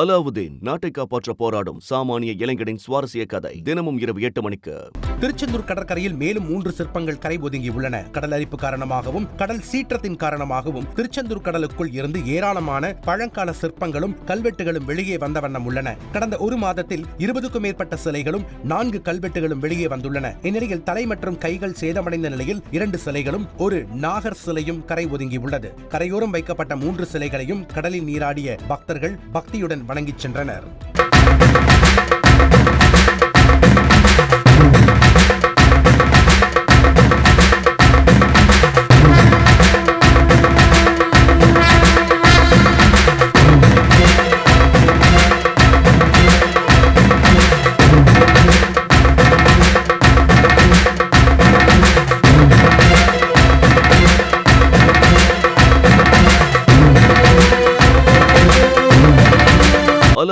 அலாவுதீன் நாட்டை காப்பாற்ற போராடும் சாமானிய இளைஞனின் சுவாரஸ்ய கதை தினமும் இரவு எட்டு மணிக்கு. திருச்செந்தூர் கடற்கரையில் மேலும் மூன்று சிற்பங்கள் கரை ஒதுங்கி உள்ளன. கடல் அரிப்பு காரணமாகவும் கடல் சீற்றத்தின் காரணமாகவும் திருச்செந்தூர் கடலுக்குள் இருந்து ஏராளமான பழங்கால சிற்பங்களும் கல்வெட்டுகளும் வெளியே வந்த வண்ணம் உள்ளன. கடந்த ஒரு மாதத்தில் இருபதுக்கும் மேற்பட்ட சிலைகளும் நான்கு கல்வெட்டுகளும் வெளியே வந்துள்ளன. இந்நிலையில் தலை மற்றும் கைகள் சேதமடைந்த நிலையில் இரண்டு சிலைகளும் ஒரு நாகர் சிலையும் கரை ஒதுங்கி உள்ளது. கரையோரம் வைக்கப்பட்ட மூன்று சிலைகளையும் கடலில் நீராடிய பக்தர்கள் பக்தியுடன் வணங்கிச் சென்றனர்.